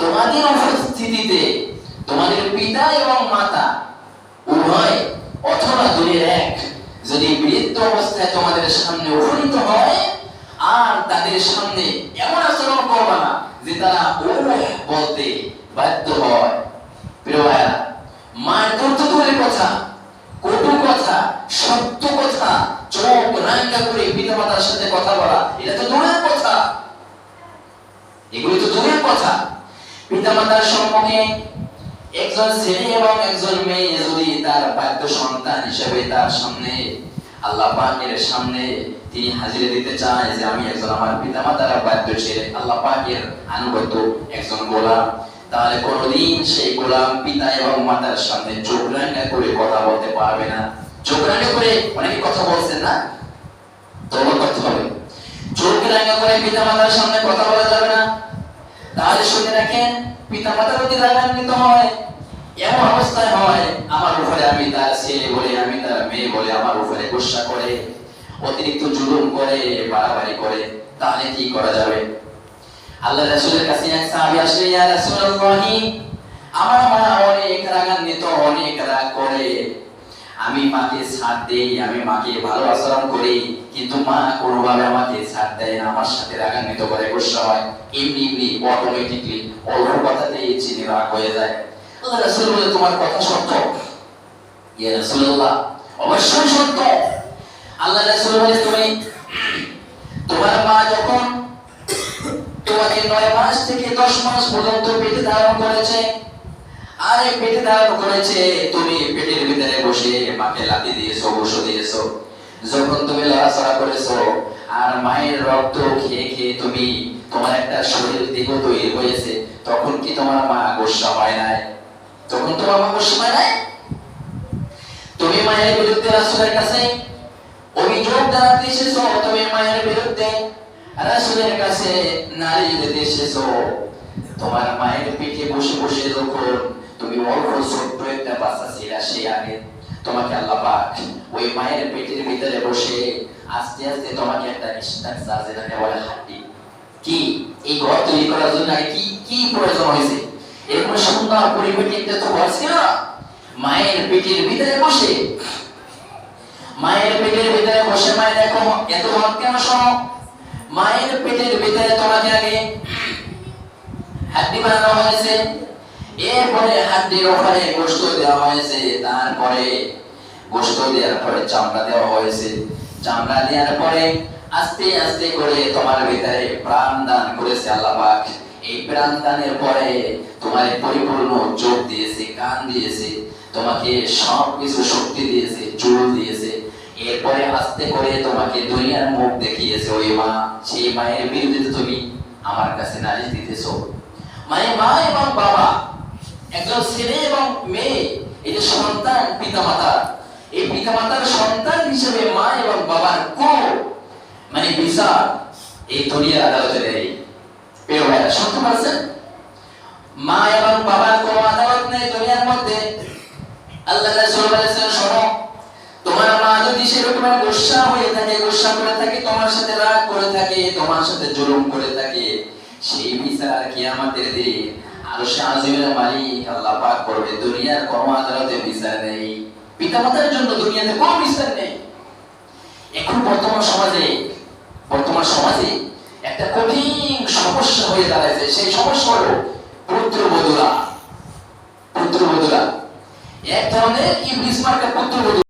তোমাদের উপস্থিতিতে তোমাদের পিতা এবং মাতা উভয় অথবা দুইয়ের এক। যদি বৃদ্ধ অবস্থায় তোমাদের সামনে উপনীত হয়, আর তাদের সামনে এমন আচরণ করবা না যে তারা ও বলতে বাধ্য হয়। প্রিয় ভাইয়া কথা, কটু কথা, সত্য কথা, চোখ রাঙ্গা করে পিতা মাতার সাথে কথা বলা, এটা তো দূরের কথা। এগুলি তো দূরের কথা। পিতামাতার সম্মুখে একজন ছেলে এবং একজন মেয়ে যদি তার বাধ্য সন্তান হিসেবে তার সামনে আল্লাহ পাকের সামনে তিনি হাজিরে দিতে চায় যে আমি একজন আমার পিতামাতার বাধ্য ছেলে, আল্লাহ পাকের আনুগত্য একজন গোলাম, তাহলে কোনদিন সেই গোলাম পিতা এবং মাতার সামনে চোখ করে কথা বলতে পারবে না। চোখ করে অনেকে কথা বলছেন না? তবে করতে হবে চোখ রাঙা করে পিতা মাতার সামনে কথা বলা যাবে না রাখেন পিতা মাতার প্রতি রাগান্বিত হয়? এমন অবস্থায় হয়, আমার উপরে আমি তার ছেলে বলে, আমি তার মেয়ে বলে, আমার উপরে গুসা করে, অতিরিক্ত জুলুম করে, বাড়াবাড়ি করে, তাহলে কি করা যাবে? আল্লাহ রাসূলের কাছে এক সাহাবী আসলে, ইয়া রাসূলুল্লাহি আমার মা অনেক রাগান্বিত, অনেক রাগ করে। আমি মাকে ছাড় দেই, আমি মাকে ভালো আচরণ করি কিন্তু মা কোনোভাবে আমাকে ছাড় দেয় না, আমার সাথে রাগান্বিত করে গুসা হয়। এমনি এমনি অটোমেটিকলি অল্প কথাতেই চিনি রাগ হয়ে যায়। বলে তোমার কথা সত্য? অবশ্যই সত্য। আল্লাহ রাসূল বলে, তুমি, তোমার মা যখন তোমাকে নয় মাস থেকে দশ মাস পর্যন্ত পেটে ধারণ করেছে আর এই পেটে ধারণ করেছে তুমি পেটের ভিতরে বসে মাকে লাথি দিয়েছ, বসো দিয়েছ। যখন তুমি লড়াচড়া করেছ আর মায়ের রক্ত খেয়ে খেয়ে তুমি তোমার একটা শরীর দেহ তৈরি হয়েছে, তখন কি তোমার মা গোসা হয় নাই? তখন তোমার মা গোসা হয় নাই? তুমি মায়ের বিরুদ্ধে রাসূলের কাছে অভিযোগ জানাতে এসেছ? তুমি মায়ের বিরুদ্ধে রাসূলের কাছে নারী দিতে এসেছ? তোমার মায়ের পিঠে বসে বসে যখন তুমি অল্প তোমাকে আল্লাহ পাক ওই মায়ের পেটের ভিতরে বসে আস্তে আস্তে তোমাকে একটা বলে কি? এই ঘর তৈরি করার জন্য কি কি প্রয়োজন হয়েছে? এরকম সুন্দর একটা তো ঘর ছিল মায়ের পেটের ভিতরে বসে। মায়ের পেটের ভিতরে বসে মায়ের দেখো, এত ভাব কেন শোনো? মায়ের পেটের ভিতরে তোমাকে আগে হাড্ডি বানানো হয়েছে। এরপরে হাড্ডির ওপরে গোশত দেওয়া হয়েছে, তারপরে গোশত দেওয়ার পরে চামড়া দেওয়া হয়েছে। চামড়া দেওয়ার পরে আস্তে আস্তে করে তোমার ভিতরে প্রাণ দান করেছে আল্লাহ এই প্রাণ দানের পরে তোমার পরিপূর্ণ চোখ দিয়েছে, কান দিয়েছে, তোমাকে সব কিছু শক্তি দিয়েছে, চুল দিয়েছে। এরপরে আস্তে করে তোমাকে দুনিয়ার মুখ দেখিয়েছে, ওই মা, সেই মায়ের বিরুদ্ধে তুমি আমার কাছে নালিশ দিতেছো। মানে মা এবং বাবা একজন ছেলে এবং মেয়ে, এই যে সন্তান, পিতামাতা। এই পিতামাতার সন্তান হিসেবে মা এবং বাবার কো মানে বিচার এই দুনিয়ার আদালতে নেই। প্রিয় ভাইরা শুনতে পারছেন মা এবং বাবার কোনো আদালত নেই দুনিয়ার মধ্যে। আল্লাহ বলেছেন শোনো, তোমার মা যদি সেরকম হয়ে থাকে করে থাকে, তোমার সাথে রাগ করে থাকে, তোমার সাথে জুলুম করে থাকে, সেই বিচার কিয়ামতের দিন আরশে আজিমের মালিক আল্লাহ পাক করবে দুনিয়ার কোনো আদালতে বিচার নেই। পিতামাতার জন্য দুনিয়াতে কোনো বিচার নেই। এখন বর্তমান সমাজে বর্তমান সমাজে একটা কঠিন সমস্যা হয়ে দাঁড়াইছে। সেই সমস্যা হলো পুত্রবধূরা পুত্রবধূরা এক ধরনের ইবলিস মার্কা পুত্রবধূ